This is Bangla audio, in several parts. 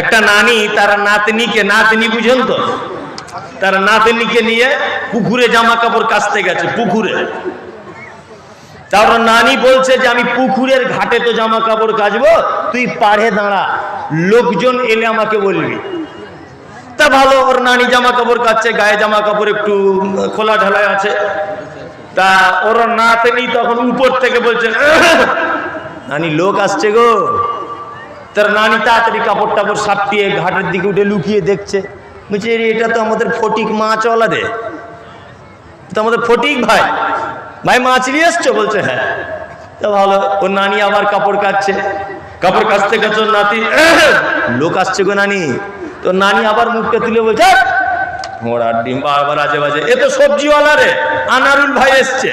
একটা নানি, তার নাতনিকে, নাতনি বুঝেন তো? তার নাতনিকে নিয়ে পুকুরে জামা কাপড় কাচতে গেছে, পুকুরে। তার নানি বলছে যে, আমি পুকুরের ঘাটে তো জামা কাপড় কাচবো, তুই দাঁড়া, লোকজন এলে আমাকে বলবি। তা ভালো, ওর নানি জামা কাপড় কাচ্ছে, গায়ে জামা কাপড় একটু খোলা ঢালাই আছে। তা ওর নাতনি তখন উপর থেকে বলছে নানি, লোক আসছে গো। তার নানি তাড়াতাড়ি কাপড় টাপড় সাপটিয়ে ঘাটের দিকে উঠে লুকিয়ে দেখছে। বলছে "এরে, এটা তো আমাদের ফটিক মাছওয়ালা রে। তো আমাদের ফটিক ভাই। ভাই মাছ নিয়ে এসছো? বলছে হ্যাঁ। তো ভালো ওর নানি আবার কাপড় কাচ্ছে কাপড় কাচতে ওর নাতি লোক আসছে গো নানি। তো নানি আবার মুখটা তুলে বলছে! ঘোড়ার ডিম বারবার আজে বাজে। এ তো সবজিওয়ালা রে আনারুল ভাই এসছে।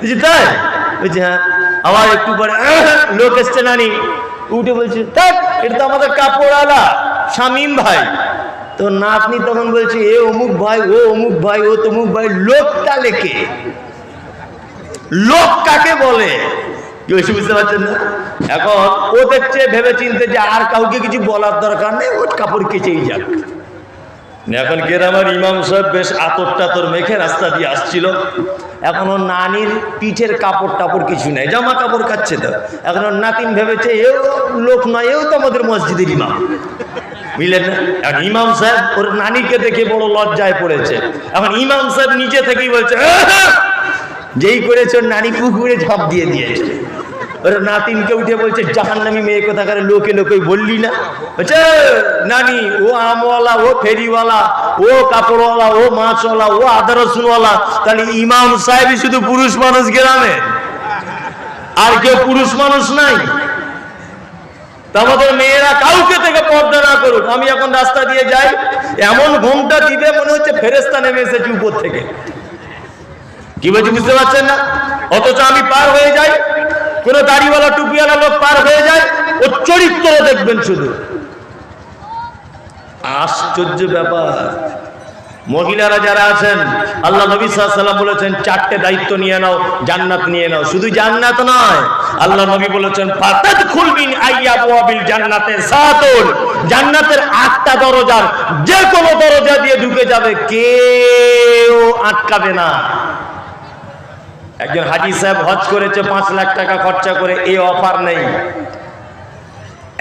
বুঝলি তাই বলছে হ্যাঁ। আবার একটু পরে লোক এসছে নানি। উঠে বলছে "ধ্যাৎ, এটা তো আমাদের কাপড়ওয়ালা, শামিম ভাই। তো নাতনি তখন বলছে, এ অমুক ভাই, ও অমুক ভাই, ও তমুক ভাই, লোকটা লেকে লোক কাকে বলে? বুঝতে পারছেন এখন ও দেখছে ভেবে চিনতে যে আর কাউকে কিছু বলার দরকার নেই, ওর কাপড় কেচেই যাক। এখন গ্রামের ইমাম সাহেব বেশ আতর টাতর মেখে রাস্তা দিয়ে আসছিল। এখন নানির পিঠের কাপড় টাপড় কিছু নেই জামা কাপড় কাচ্ছে তো। এখন নাতিন ভেবেছে, এও লোক নয়, এও তো আমাদের মসজিদের ইমাম। বুঝলেন না? এখন ইমাম সাহেব ওর নানিকে দেখে বড় লজ্জায় পড়েছে। এখন ইমাম সাহেব নিচে থেকেই বলছে "আহ!" যেই করেছে ওর নানি পুকুরে ঝাঁপ দিয়ে দিয়েছে। নাতিনকে উঠে বলছে জাহান নামি মেয়ে কোথাকার? লোকে লোকে বললি না? বলছে নানি, ও আমওয়ালা, ও ফেরিওয়ালা, ও কাপড়ওয়ালা, ও মাছওয়ালা, ও আদা রসুনওয়ালা, তাহলে ইমাম সাহেবই শুধু পুরুষ মানুষ গ্রামে? আর কেউ পুরুষ মানুষ নাই? আমাদের মেয়েরা কাউকে থেকে পর্দা না করুক, আমি এখন রাস্তা দিয়ে যাই, এমন ঘুমটা দিবে মনে হচ্ছে ফেরেস্তা নেমে এসেছে উপর থেকে। কি বলছি বুঝতে পারছেন না? অথচ আমি পার হয়ে যাই। কোন দাড়িওয়ালা টুপিওয়ালা লোক পার হয়ে যায়, ও চরিত্র দেখবেন শুধু। আশ্চর্য ব্যাপার। মহিলারা যারা আছেন, আল্লাহ নবী সাল্লাম বলেছেন, চারটে দায়িত্ব নিয়ে নাও, জান্নাত নিয়ে নাও। শুধু জান্নাত নয়, আল্লাহ নবী বলেছেন, ফাতাদ খুলবিন আইয়াবুয়াবিল জান্নাতে সাতুল জান্নাতের আটটা দরজার যে কোনো দরজা দিয়ে ঢুকে যাবে, কেউ আটকাবে না। একজন হাজি সাহেব হজ করেছে, পাঁচ লাখ টাকা খরচা করে এই অফার নেই।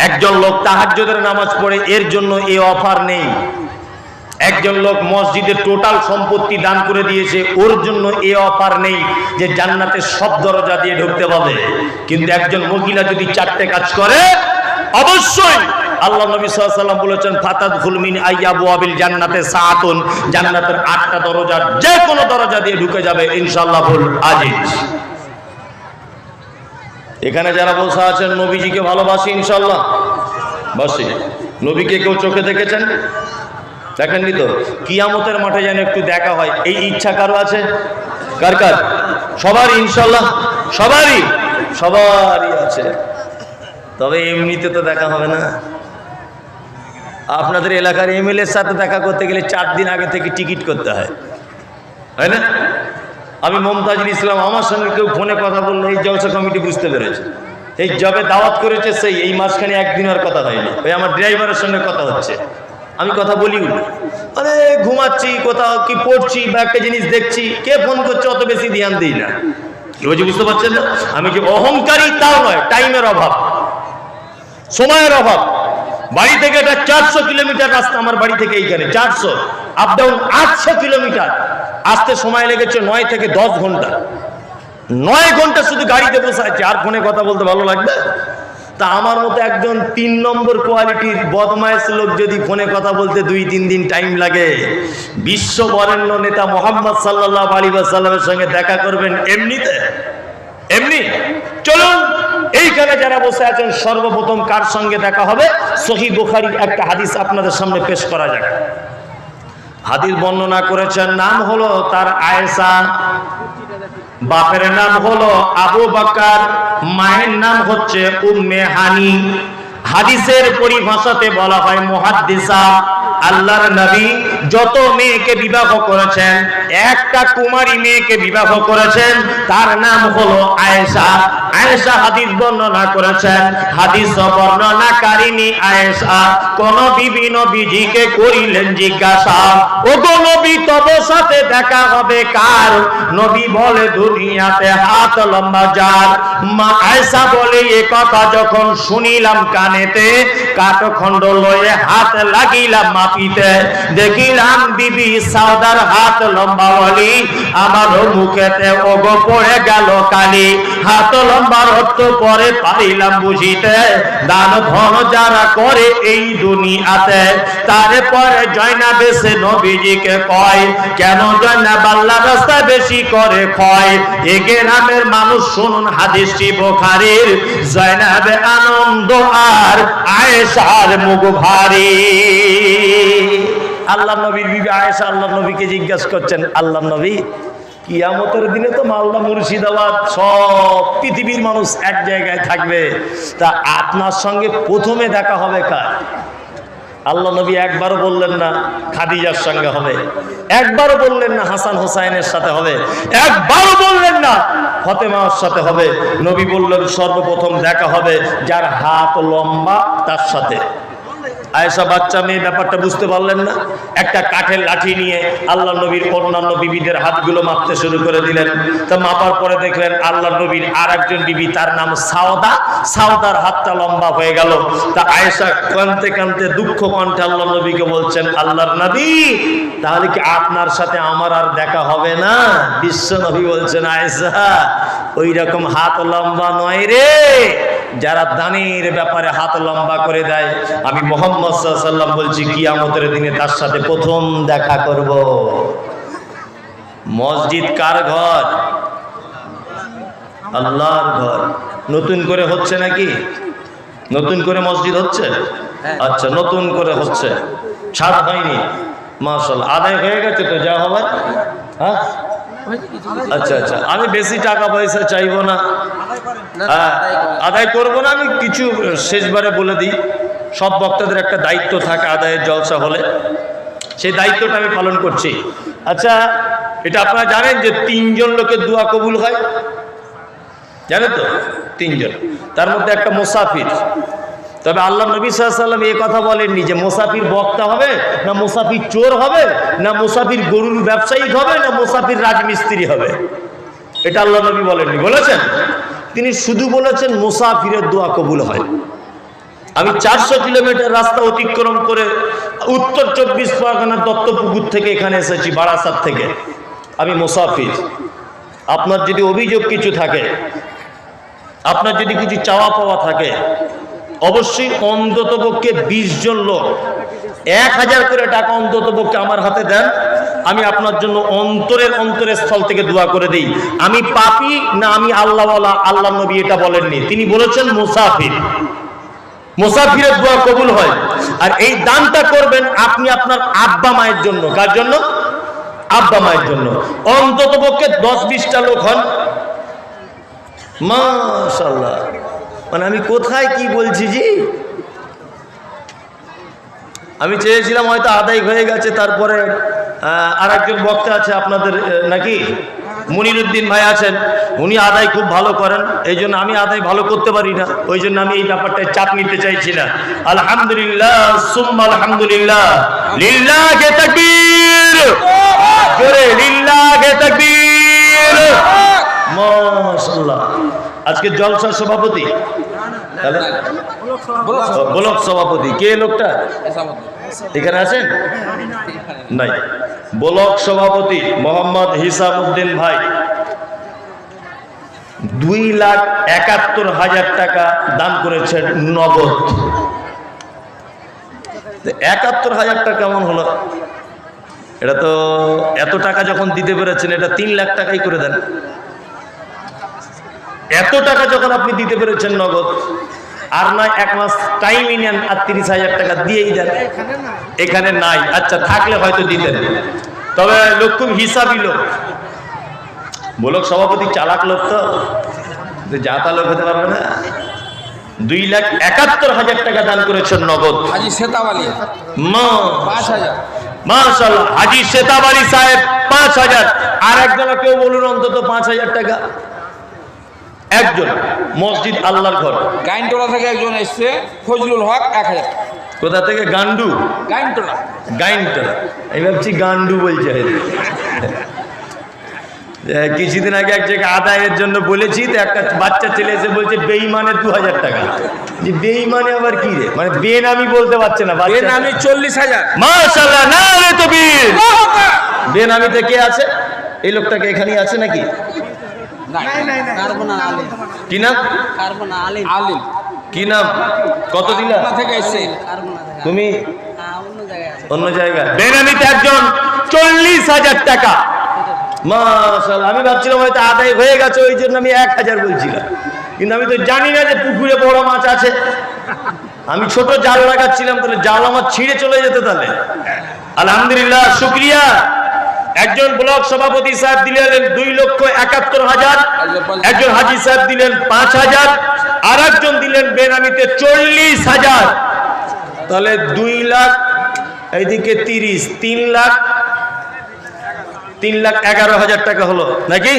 একজন লোক তাহাজ্জুদের নামাজ পড়ে, এর জন্য এই অফার নেই। একজন লোক মসজিদের টোটাল সম্পত্তি দান করে দিয়েছে, ওর জন্য এ অফার নেই যে জান্নাতের সব দরজা দিয়ে ঢুকতে পাবে কিন্তু একজন মহিলা যদি চারটে কাজ করে, অবশ্যই আল্লাহ নবী সাল্লাম বলেছেন ফাতাদ ফুলমিন আইয়াবু আবিল জান্নাতে সাআতুন, জান্নাতের আটটা দরজা যে কোনো দরজা দিয়ে ঢুকে যাবে, ইনশাআল্লাহ বল আজিজ। এখানে যারা বসে আছেন, নবীজিকে ভালোবাসি ইনশাল্লাহ বাসি। নবীকে কেউ চোখে দেখেছেন? দেখেননি তো? কিয়ামতের মাঠে যেন একটু দেখা হয়। এই ইচ্ছা কারও আছে? কার কার? সবারই ইনশাল্লাহ সবারই। সবারই আছে। তবে এমনিতে তো দেখা হবে না। আপনাদের এলাকার এমএলএর সাথে দেখা করতে গেলে চার দিন আগে থেকে টিকিট করতে হয়। হয় না? আমি মমতাজুল ইসলাম আমার সঙ্গে কেউ ফোনে কথা বলল এই জলসা কমিটি বুঝতে পেরেছে। এই জবে দাওয়াত করেছে সেই, এই মাঝখানে একদিন আর কথা হয়নি। ওই আমার ড্রাইভারের সঙ্গে কথা হচ্ছে। আমি কথা বলি আরে, ঘুমাচ্ছি, কোথাও কি পড়ছি, বা একটা জিনিস দেখছি, কে ফোন করছে অত বেশি ধ্যান দিই না। কি বলছি, বুঝতে পারছেন না? আমি যে অহংকারী তাও নয় টাইমের অভাব। সময়ের অভাব। বাড়ি থেকে এটা চারশো কিলোমিটার রাস্তা আমার বাড়ি থেকে এইখানে, চারশো। আপ ডাউন আটশো কিলোমিটার। আসতে সময় লেগেছে নয় থেকে দশ ঘণ্টা। নয় ঘণ্টা শুধু গাড়িতে বসে আছে আর ফোনে কথা বলতে ভালো লাগবে? তা আমার মতো একজন তিন নম্বর কোয়ালিটির বদমাইশ লোক যদি ফোনে কথা বলতে দুই, তিন দিন টাইম লাগে, বিশ্ব বরেণ্য নেতা মোহাম্মদ সাল্লাহ আলী সাল্লামের সঙ্গে দেখা করবেন এমনিতে? এমনি? চলুন। এইখানে যারা বসে আছেন, সর্বপ্রথম কার সঙ্গে দেখা হবে? সহি বুখারির একটা হাদিস আপনাদের সামনে পেশ করা যাক। হাদিস বর্ণনা করেছেন, নাম হলো তার আয়েশা, বাপের নাম হলো আবু বাকার, মায়ের নাম হচ্ছে উম্মে হানি। হাদিসের পরিভাষাতে বলা হয় মুহাদ্দিসা, আল্লাহর নবী যত মেয়েকে বিবাহ করেছেন, একটা কুমারী মেয়েকে বিবাহ করেছেন, তার নাম হলো আয়েশা। আয়েশা হাদিস বর্ণনা করেছেন, হাদিস বর্ণনাকারিনী আয়েশা, কোন বিবি নবীজিকে করিলেন জিজ্ঞাসা। ও গো নবী, তব সাথে দেখা হবে কার? নবী বলে, দুনিয়াতে হাত লম্বা যার। মা আয়েশা বলে, এ কথা যখন শুনিলাম কানেতে, কাঠখণ্ড লয়ে হাত লাগিলাম মাপিতে দেখিলাম বিবি সাউদার হাত লম্বা বলি, আমার মুখেতে ওগো পড়ে গেল কালি। হাত লম্বা অর্থ পরে পারিলাম বুঝিতে, দান ধন যারা করে এই দুনিয়াতে। তারপরে জয়না বেশে নবীজিকে কয়, কেন জয়না বাল্লা রাস্তা বেশি করে ক্ষয়? এ গ্রামের মানুষ শুনুন হাদিসটি বোখারির, জয়নাবে আনন্দ আর আয়েশার মুখ ভারী। আল্লাহ নবীর বিবি আয়েশা আল্লাহ নবীকে জিজ্ঞাসা করছেন, আল্লাহ নবী, কিয়ামতের দিনে তো মালদা, মুর্শিদাবাদ সব পৃথিবীর মানুষ এক জায়গায় থাকবে। তা আপনার সঙ্গে প্রথমে দেখা হবে কার? আল্লাহ নবী একবারও বললেন না, খাদিজার সঙ্গে হবে। একবারও বললেন না, হাসান হোসাইনের সাথে হবে। একবারও বললেন না, ফতেমার সাথে হবে। নবী বললেন, সর্বপ্রথম দেখা হবে যার হাত লম্বা তার সাথে। আয়েশা বাচ্চা মেয়ে ব্যাপারটা বুঝতে পারলেন না। একটা কাঠের লাঠি নিয়ে আল্লাহ নবীর অন্যান্য বিবিদের হাতগুলো মাপতে শুরু করে দিলেন। তা মাপার পরে দেখলেন আল্লাহ নবীর আর একজন বিবি, তার নাম সাওদা। সাওদার হাতটা লম্বা হয়ে গেল। তা আয়েশা কানতে কানতে দুঃখ কণ্ঠে আল্লাহ নবীকে বলছেন, আল্লাহর নবী, তাহলে কি আপনার সাথে আমার আর দেখা হবে না? বিশ্ব নবী বলছেন, আয়েশা ওই রকম হাত লম্বা নয় রে। যারা দানের ব্যাপারে হাত লম্বা করে দেয় আমি মোহাম্মদ সাল্লাম বলছি কিয়ামতের দিনে তার সাথে প্রথম দেখা করব। মসজিদ কার ঘর? আল্লাহর ঘর। নতুন করে হচ্ছে নাকি? নতুন করে মসজিদ হচ্ছে? আচ্ছা নতুন করে হচ্ছে। ছাদ হয়নি। মার্শাল আদায় হয়ে গেছে তো যা হবার। হ্যাঁ? আচ্ছা আচ্ছা। আমি বেশি টাকা পয়সা চাইব না। হ্যাঁ আদায় করব না, আমি কিছু শেষবারে বলে দিই। সব বক্তাদের একটা দায়িত্ব থাকে আদায়ের জলসা হলে। সেই দায়িত্বটা আমি পালন করছি। আচ্ছা এটা আপনারা জানেন যে তিনজন লোকের দোয়া কবুল হয়? জানেন তো? তিনজন। তার মধ্যে একটা মুসাফির। তবে আল্লাহ নবী সাল্লাম এই কথা বলেননি যে মুসাফির বক্তা হবে, না মুসাফির চোর হবে, না মোসাফির গরুর ব্যবসায়িক হবে, না মোসাফির রাজমিস্ত্রি হবে। এটা আল্লাহ নবী বলেননি, বলেছেন? তিনি শুধু বলেছেন মুসাফিরের দোয়া কবুল হয়। আমি চারশো কিলোমিটার রাস্তা অতিক্রম করে উত্তর চব্বিশ পরগনার দত্তপুকুর থেকে এখানে এসেছি, বারাসাত থেকে। আমি মুসাফির। আপনার যদি অভিযোগ কিছু থাকে, আপনার যদি কিছু চাওয়া পাওয়া থাকে অবশ্যই অন্তত পক্ষে বিশ জন লোক। এক হাজার করে টাকা অন্তত পক্ষে আমার হাতে দেন। আমি আপনার জন্য অন্তরের অন্তরের স্থল থেকে দোয়া করে দিই। আমি পাপি না আমি আল্লাহওয়ালা? আল্লাহ নবী এটা বলেননি। তিনি বলেছেন, মুসাফির। মুসাফিরের দোয়া কবুল হয়। আর এই দানটা করবেন আপনি আপনার আব্বা মায়ের জন্য। কার জন্য? আব্বা মায়ের জন্য। অন্তত পক্ষে দশ বিশটা লোক হন। মাশাল্লাহ মানে আমি কোথায় কি বলছি জি? আমি চেয়েছিলাম হয়তো আদায় হয়ে গেছে, তারপরে আর একজন বক্তা আছে আপনাদের নাকি? মনিরুদ্দিন ভাই আছেন, উনি আদায় খুব ভালো করেন, এই জন্য আমি আদায় ভালো করতে পারি না, ওই জন্য আমি এই ব্যাপারটায় চাপ নিতে চাইছি না। আলহামদুলিল্লাহ আলহামদুলিল্লাহ মাশাআল্লাহ। আজকে জলসার সভাপতি। ব্লক সভাপতি। কে লোকটা? এখানে আছেন? নাই। ব্লক সভাপতি মোহাম্মদ হিসাবউদ্দিন ভাই। দুই লাখ একাত্তর হাজার টাকা দান করেছেন নগদ। একাত্তর হাজার টাকা কেমন হলো? এটা তো এত টাকা যখন দিতে পেরেছেন, এটা তিন লাখ টাকাই করে দেন। এত টাকা যখন আপনি দিতে পেরেছেন নগদ আর নয় এক মাস টাইমই নেন আর তিরিশ হাজার টাকা দিয়েই দেন। এখানে নাই। আচ্ছা থাকলে হয়তো দিতেন। তবে লোক খুব হিসাবই লোক। বলক সভাপতি চালাক লোক তো। যে তা লোক হতে পারবে না। দুই লাখ একাত্তর হাজার টাকা দান করেছেন নগদ। হাজি সেতাবালি সাহেব পাঁচ হাজার। আর একজন কেউ বলুন অন্তত পাঁচ হাজার টাকা। একজন মসজিদ আল্লাহর ঘর। গাইনটোলা থেকে একজন এসছে ফজলুল হক এক হাজার কোথা থেকে? গান্ডু। গাইনটোলা। গাইনটা আমি ভাবছি গান্ডু বলছে। কিছুদিন আগে এক জায়গায় আদায়ের জন্য বলেছি তো একটা বাচ্চা ছেলে এসে বলছে বেইমানে দু হাজার টাকা। যে বেইমানে আবার কি রে? মানে বেন আমি বলতে পারছে না এর বাচ্চা নামে চল্লিশ হাজার। মাশাল্লাহ না রে তো বেনামিতে কে আছে? এই লোকটাকে এখানেই আছে নাকি? কি নাম? আলিম। আলিম। কি নাম? কত দিলা? আপনার থেকে এসছে। কার্বনা থেকে তুমি? অন্য জায়গায় আছে। অন্য জায়গায়। বেনামিতে একজন চল্লিশ হাজার টাকা। আমি ভাবছিলাম হয়তো আদায় হয়ে গেছে ওই জন্য আমি এক হাজার বলছিলাম। কিন্তু আমি তো জানি না যে পুকুরে বড় মাছ আছে। আমি ছোট জাল লাগাচ্ছিলাম তাহলে জাল আমার ছিঁড়ে চলে যেত তাহলে। আলহামদুলিল্লাহ শুক্রিয়া। একজন ব্লক সভাপতি সাহেব দিলেন দুই লক্ষ একাত্তর হাজার, একজন হাজি সাহেব দিলেন পাঁচ হাজার আর একজন দিলেন বেনামিতে চল্লিশ হাজার। তাহলে দুই লাখ, এইদিকে তিরিশ, তিন লাখ তিন লাখ এগারো হাজার টাকা হলো, নাকি?